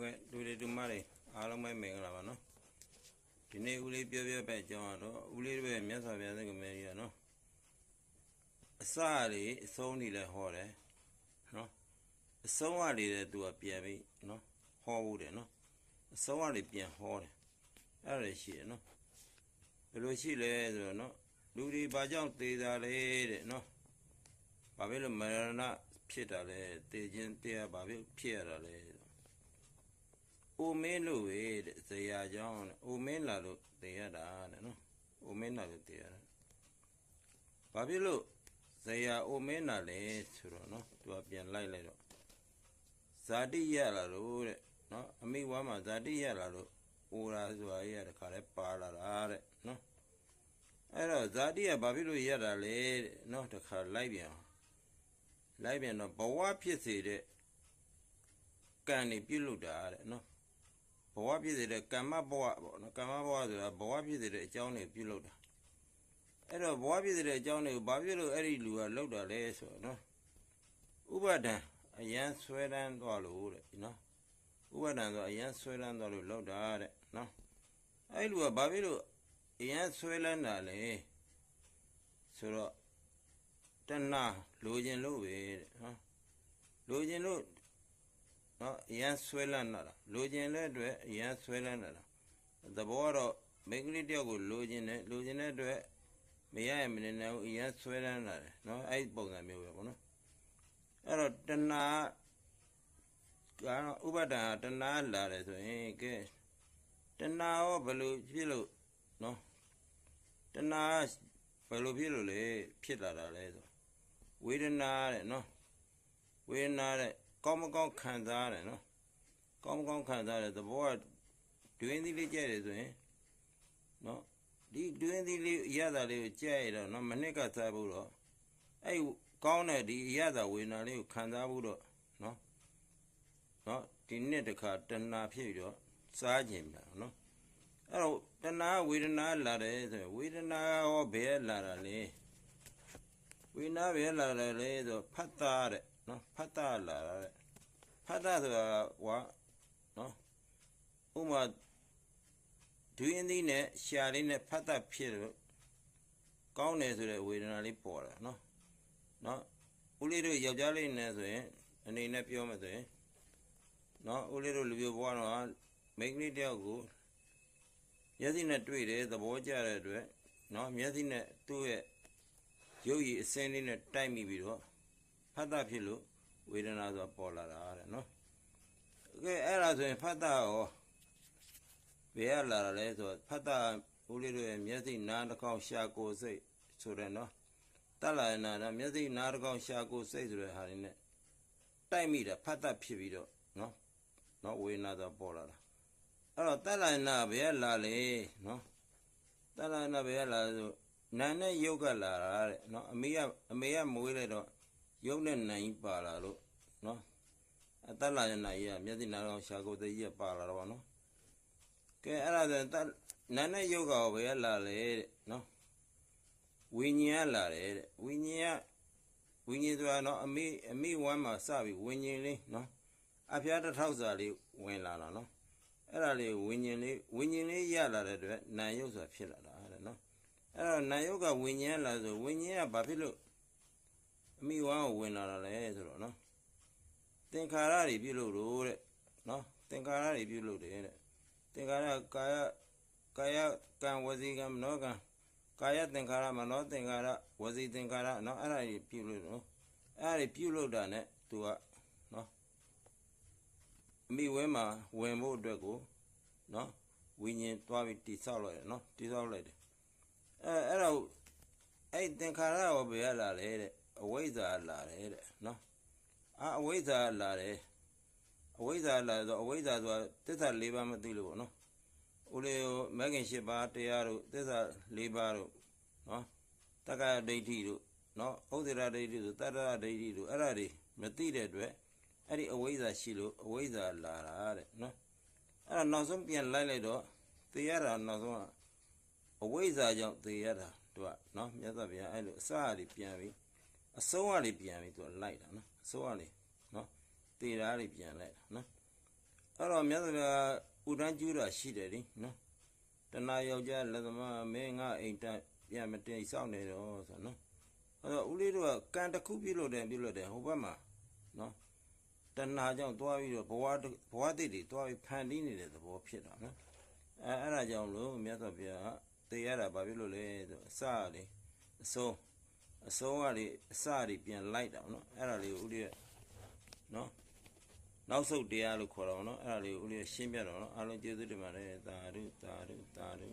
ဟုတ်ကဲ့လူတွေတူမတွေအားလုံးပဲမင်္ဂလာပါနော်ဒီနေ့ဦးလေးပြောပြပဲအကြောင်းကတော့ဦးလေးတွေမြတ်စွာဘုရားသခင်မြတ်ကြီးရနော်အစတွေအဆုံးတွေလည်းဟောတယ်နော်အဆုံးအတွေလည်းသူကပြန်ပြီးနော်ဟောဖို့တယ်နော်အဆုံးအတွေပြန်ဟောတယ်အဲ့ဒါလည်းရှိတယ်နော်ဘယ်လိုရှိလဲဆိုတော့နော်လူတွေဘာကြောင့်သေတာလဲတဲ့နော်ဘာဖြစ်လို့မရဏဖြစ်တာလဲသေခြင်းတရားဘာဖြစ်ဖြစ်ရတာလဲ အိုမင်းလို့ပဲတဲ့ဇရာကြောင်းတဲ့အိုမင်းလာလို့တည်ရတာတဲ့နော်အိုမင်းလာလို့တည်ရတာဘာဖြစ်လို့ဇရာအိုမင်းလာလဲဆိုတော့နော်သူကပြန်လိုက်လိုက်တော့ဇာတိရလာလို့တဲ့နော်အမိဝါမှာဇာတိရလာလို့အိုရာဆိုတာရတခါလဲပါလာတာတဲ့နော်အဲ့တော့ဇာတိကဘာဖြစ်လို့ရတာလဲတဲ့နော်တခါလိုက်ပြန်လိုက်ပြန်တော့ဘဝဖြစ်စေတဲ့ကံနေပြုတ်လို့တာတဲ့နော် ဘဝပြည့်စေတဲ့ကမ္မဘဝပေါ့နော်ကမ္မဘဝဆိုတာဘဝပြည့်စေတဲ့အကြောင်းတွေပြုလုပ်တာအဲ့တော့ဘဝပြည့်စေတဲ့အကြောင်းတွေကိုဘာဖြစ်လို့အဲ့ဒီလူကလောက်တာလဲဆိုတော့နော်ဥပါဒံအယံဆွဲတန်းသွားလို့တဲ့နော်ဥပါဒံဆိုအယံဆွဲတန်းသွားလို့လောက်တာတဲ့နော်အဲ့ဒီလူကဘာဖြစ်လို့အယံဆွဲလန်းတာလဲဆိုတော့တဏှာလိုခြင်းလို့ပဲတဲ့နော်လိုခြင်းလို့ နော်အရန်ဆွဲလန်းလာတာလိုချင်တဲ့အတွက်အရန်ဆွဲလန်းလာတာသဘောကတော့မိန်းကလေးတယောက်ကိုလိုချင်တယ်လိုချင်တဲ့အတွက်မရရင်မနေနိုင်ဘူးအရန်ဆွဲလန်းလာတယ်နော်အဲ့ဒီပုံစံမျိုးပဲပေါ့နော်အဲ့တော့တဏှာကတော့ဥပဒံတဏှာလာတယ်ဆိုရင်ကဲတဏှာရောဘယ်လိုဖြစ်လို့နော်တဏှာဘယ်လိုဖြစ်လို့လဲဖြစ်လာတာလဲဆိုဝေဒနာတဲ့နော်ဝေဒနာတဲ့ ကောင်းမကောင်းခံစားရတယ်နော်ကောင်းမကောင်းခံစားရတယ်သဘောကတွင်းသီးလေးကြဲတယ်ဆိုရင်နော်ဒီတွင်းသီးလေးအရသာလေးကိုကြဲရတော့နော်မနစ်ကစားဖို့တော့အဲ့ကောင်းတဲ့ဒီအရသာဝေဒနာလေးကိုခံစားဖို့တော့နော်နော်ဒီနှစ်တစ်ခါတဏှာဖြစ်ပြီးတော့စားခြင်းပဲနော်အဲ့တော့တဏှာဝေဒနာလာတယ်ဆိုရင်ဝေဒနာရောဘယ်လာတာလဲဝေဒနာဘယ်လာတယ်လဲဆိုဖတ်တာတဲ့ နော်ဖတ်တာလာတဲ့ဖတ်တာဆိုတာဟွာနော်ဥမာဒွင်းသီးနဲ့ရှာလေးနဲ့ဖတ်တာဖြစ်လို့ကောင်းတယ်ဆိုတဲ့ဝေဒနာလေးပေါ်တာနော်နော်ဦးလေးတို့ယောက်ျားလေးနဲ့ဆိုရင်အနေနဲ့ပြောမှဆိုရင်နော်ဦးလေးတို့လူပြဘွားတော့မိန်းကလေးတယောက်ကိုမျက်စိနဲ့တွေ့တယ်သဘောကျတဲ့အတွက်နော်မျက်စိနဲ့သူ့ရဲ့ရုပ်ရည်အစင်းလေးနဲ့တိုက်မိပြီးတော့ ဖတ်တာဖြစ်လို့ဝေဒနာဆိုတာပေါ်လာတာတဲ့နော်ကဲအဲ့ဒါဆိုရင်ဖတ်တာရောဘယ်ရလာတာလဲဆိုတော့ဖတ်တာဦးလေးတို့ရဲ့မျက်စိနားတစ်ကောင်ရှာကိုယ်စိတ်ဆိုတဲ့နော်တက်လာရင်နာမျက်စိနားတစ်ကောင်ရှာကိုယ်စိတ်ဆိုတဲ့ဟာတွေနဲ့တိုက်မိတာဖတ်တာဖြစ်ပြီးတော့နော်နော်ဝေဒနာဆိုတာပေါ်လာတာအဲ့တော့တက်လာရင်နာဘယ်ရလာလဲနော်တက်လာရင်နာဘယ်ရလာဆိုနာနဲ့ယုတ်ကလာတာတဲ့နော်အမေကအမေကမွေးလိုက်တော့ ရုပ်နဲ့နိုင်ပါလာလို့နော်အသက်လာတဲ့နိုင်ရမျက်စိနာတော့ရှာကိုယ်တကြီးပါလာတော့ဗောနော်ကဲအဲ့ဒါဆိုရင်နာနဲ့ယုတ်ကဘယ်လာလဲတဲ့နော်ဝိညာဉ်ကလာတယ်တဲ့ဝိညာဉ်ကဝိညာဉ်ဆိုတာနော်အမိအမိဝမ်းမှာစပြီးဝိညာဉ်လေးနော်အဖျားတစ်ထောက်စာလေးဝင်လာတာနော်အဲ့ဒါလေးဝိညာဉ်လေးဝိညာဉ်လေးရလာတဲ့အတွက်နာယုတ်ဆိုတာဖြစ်လာတာတဲ့နော်အဲ့တော့နာယုတ်ကဝိညာဉ်လာဆိုဝိညာဉ်ကဘာဖြစ်လို့ အမိဝါကိုဝင်လာတာလဲဆိုတော့နော်သင်္ခါရတွေပြုလုပ်လို့တဲ့နော်သင်္ခါရတွေပြုလုပ်တယ်တဲ့သင်္ခါရကာယကာယကံဝစီကံမနောကံကာယသင်္ခါရမနောသင်္ခါရဝစီသင်္ခါရနော်အဲ့ဒါတွေပြုလုပ်နော်အဲ့ဒါတွေပြုလုပ်တာ ਨੇ သူကနော်အမိဝဲမှာဝင်ဖို့အတွက်ကိုနော်ဝိညာဉ်သွားပြီးတိဆောက်လိုက်တယ်နော်တိဆောက်လိုက်တယ်အဲအဲ့တော့အဲ့သင်္ခါရရောဘယ်ရလာလဲတဲ့ အဝိဇ္ဇာလာတယ်တဲ့နော်အာအဝိဇ္ဇာလာတယ်အဝိဇ္ဇာလာဆိုအဝိဇ္ဇာဆိုတာသစ္စာ၄ပါးမသိလို့ပေါ့နော်ဦးလေးကိုမဂ်ခင်၈ပါးတရားတို့သစ္စာ၄ပါးတို့နော်တက္ကဒိဋ္ဌိတို့နော်ဥဒိရဒိဋ္ဌိတို့တတ္တရဒိဋ္ဌိတို့အဲ့ဒါတွေမသိတဲ့အတွက်အဲ့ဒီအဝိဇ္ဇာရှိလို့အဝိဇ္ဇာလာတာတဲ့နော်အဲ့တော့နောက်ဆုံးပြန်လိုက်လိုက်တော့သိရတာနောက်ဆုံးအဝိဇ္ဇာကြောင့်သိရတာတို့ကနော်မြတ်စွာဘုရားအဲ့လိုအစအရီပြန်ပြီး အဆုံးအလေးပြန်ပြီးသူကလိုက်တာနော်အဆုံးအလေးနော်တေတာလေးပြန်လိုက်တာနော်အဲ့တော့မြတ်စွာဘုရားဥဒန်းကျူးတာရှိတယ်လေနော်တဏှာယောက်ျားလက်သမားမင်းငါအိမ်တက်ပြန်မတင်စောင့်နေတော့ဆိုနော်အဲ့တော့ဦးလေးတို့ကကံတစ်ခုပြုလို့တယ်ပြုလို့တယ်ဟိုဘက်မှာနော်တဏှာကြောင့်သွားပြီးတော့ဘဝတစ်ဘဝတိတ်တွေသွားပြီးဖန်တီးနေတဲ့သဘောဖြစ်တာနော်အဲအဲ့ဒါကြောင့်လို့မြတ်စွာဘုရားကတေရတာဘာဖြစ်လို့လဲဆိုအစလေအဆုံး အဆုံးကလေအစတွေပြန်လိုက်တာနော်အဲ့ဒါလေးကိုဦးလေးကနော်နောက်ဆုတ်တရားလို့ခေါ်တော့ဗောနော်အဲ့ဒါလေးကိုဦးလေးရှင်းပြတော့နော်အားလုံးကျေးဇူးတင်ပါတယ်သာဓုသာဓုသာဓု